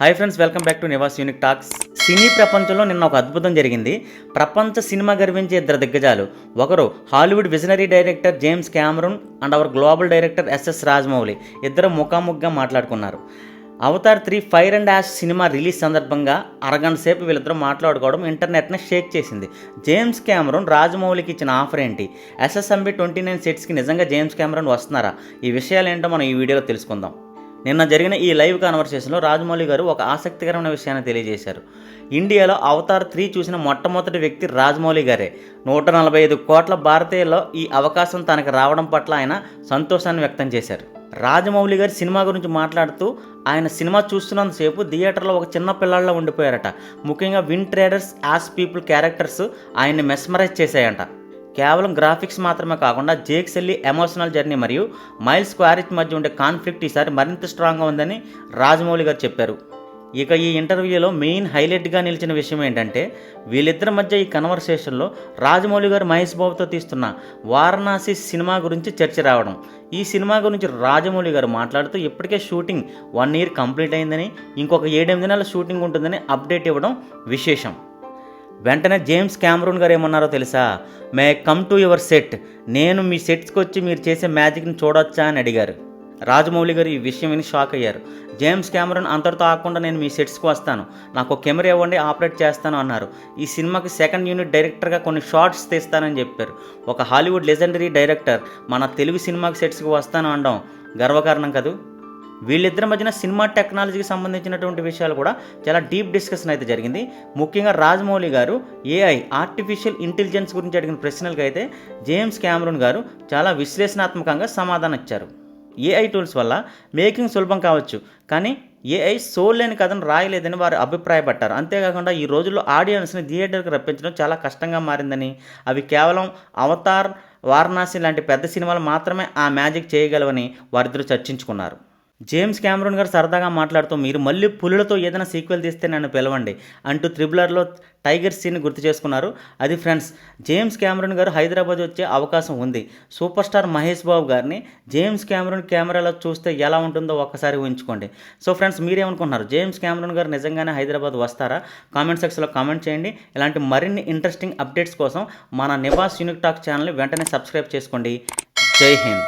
Hi friends welcome back to Nivas unique talks సినీ ప్రపంచంలో నిన్న ఒక అద్భుతం జరిగింది. ప్రపంచ సినిమా గర్వించే ఇద్దరు దిగ్గజాలు. ఒకరు Hollywood visionary director James Cameron and our global director SS Rajamouli ఇద్దరు ముఖాముఖిగా మాట్లాడుకున్నారు. Avatar three fire and ash cinema release సందర్భంగా అరగంట సేపు వీళ్ళిద్దరూ మాట్లాడుకోవడం ఇంటర్నెట్ని షేక్ చేసింది. జేమ్స్ క్యామరూన్ రాజమౌళికి ఇచ్చిన ఆఫర్ ఏంటి? ఎస్ఎస్ఎంబి ట్వంటీ నైన్ సెట్స్కి నిజంగా జేమ్స్ క్యామరూన్ వస్తున్నారా? ఈ విషయాలు ఏంటో మనం ఈ వీడియోలో తెలుసుకుందాం. నిన్న జరిగిన ఈ లైవ్ కాన్వర్సేషన్లో రాజమౌళి గారు ఒక ఆసక్తికరమైన విషయాన్ని తెలియజేశారు. ఇండియాలో అవతార్ త్రీ చూసిన మొట్టమొదటి వ్యక్తి రాజమౌళి గారే. నూట నలభై ఐదు కోట్ల భారతీయుల్లో ఈ అవకాశం తనకు రావడం పట్ల ఆయన సంతోషాన్ని వ్యక్తం చేశారు. రాజమౌళి గారి సినిమా గురించి మాట్లాడుతూ ఆయన సినిమా చూస్తున్నంతసేపు థియేటర్లో ఒక చిన్న పిల్లల్లో ఉండిపోయారట. ముఖ్యంగా wind traders ash people characters ఆయన్ని మెస్మరైజ్ చేశాయంట. కేవలం గ్రాఫిక్స్ మాత్రమే కాకుండా జేక్ సెల్లి ఎమోషనల్ జర్నీ మరియు మైల్స్ క్వారిచ్ మధ్య ఉండే కాన్ఫ్లిక్ట్ ఈసారి మరింత స్ట్రాంగ్గా ఉందని రాజమౌళి గారు చెప్పారు. ఇక ఈ ఇంటర్వ్యూలో మెయిన్ హైలైట్గా నిలిచిన విషయం ఏంటంటే వీళ్ళిద్దరి మధ్య ఈ కన్వర్సేషన్లో రాజమౌళి గారు మహేష్ బాబుతో తీస్తున్న వారణాసి సినిమా గురించి చర్చ రావడం. ఈ సినిమా గురించి రాజమౌళి గారు మాట్లాడుతూ ఇప్పటికే షూటింగ్ వన్ ఇయర్ కంప్లీట్ అయిందని ఇంకొక ఏడెనిమిది నెలల షూటింగ్ ఉంటుందని అప్డేట్ ఇవ్వడం విశేషం. వెంటనే జేమ్స్ క్యామరూన్ గారు ఏమన్నారో తెలుసా? May come to your set. నేను మీ సెట్స్కి వచ్చి మీరు చేసే మ్యాజిక్ని చూడొచ్చా? అని అడిగారు. రాజమౌళి గారు ఈ విషయం విని షాక్ అయ్యారు. జేమ్స్ క్యామరన్ అంతటితో ఆకుండా నేను మీ సెట్స్కి వస్తాను. నాకు ఒక కెమెరా ఇవ్వండి ఆపరేట్ చేస్తాను అన్నారు. ఈ సినిమాకి సెకండ్ యూనిట్ డైరెక్టర్గా కొన్ని షార్ట్స్ తీస్తానని చెప్పారు. ఒక హాలీవుడ్ లెజెండరీ డైరెక్టర్ మన తెలుగు సినిమాకి సెట్స్కి వస్తాను అనడం గర్వకారణం కదూ? వీళ్ళిద్దరి మధ్యన సినిమా టెక్నాలజీకి సంబంధించినటువంటి విషయాలు కూడా చాలా డీప్ డిస్కషన్ అయితే జరిగింది. ముఖ్యంగా రాజమౌళి గారు ఏఐ ఆర్టిఫిషియల్ ఇంటెలిజెన్స్ గురించి అడిగిన ప్రశ్నలకు అయితే జేమ్స్ క్యామరూన్ గారు చాలా విశ్లేషణాత్మకంగా సమాధానం ఇచ్చారు. ఏఐ టూల్స్ వల్ల మేకింగ్ సులభం కావచ్చు కానీ ఏఐ సోల్ లేని కథను రాయలేదని వారు అభిప్రాయపడ్డారు. అంతేకాకుండా ఈ రోజుల్లో ఆడియన్స్ని థియేటర్కి రప్పించడం చాలా కష్టంగా మారిందని అవి కేవలం అవతార్ వారణాసి లాంటి పెద్ద సినిమాలు మాత్రమే ఆ మ్యాజిక్ చేయగలవని వారిద్దరూ చర్చించుకున్నారు. జేమ్స్ క్యామరూన్ గారు సరదాగా మాట్లాడుతూ మీరు మళ్ళీ పులులతో ఏదైనా సీక్వెల్ తీస్తే నన్ను పిలవండి అంటూ త్రిబులర్లో టైగర్ సీన్ గుర్తు చేసుకున్నారు. అది ఫ్రెండ్స్ జేమ్స్ క్యామరూన్ గారు హైదరాబాద్ వచ్చే అవకాశం ఉంది. సూపర్ స్టార్ మహేష్ బాబు గారిని జేమ్స్ క్యామరూన్ కెమెరాలో చూస్తే ఎలా ఉంటుందో ఒక్కసారి ఊహించుకోండి. సో ఫ్రెండ్స్ మీరేమనుకుంటున్నారు? జేమ్స్ క్యామరూన్ గారు నిజంగానే హైదరాబాద్ వస్తారా? కామెంట్ సెక్షన్లో కామెంట్ చేయండి. ఇలాంటి మరిన్ని ఇంట్రెస్టింగ్ అప్డేట్స్ కోసం మన నివాస్ యూనిక్ టాక్ ఛానల్ని వెంటనే సబ్స్క్రైబ్ చేసుకోండి. జై హింద్.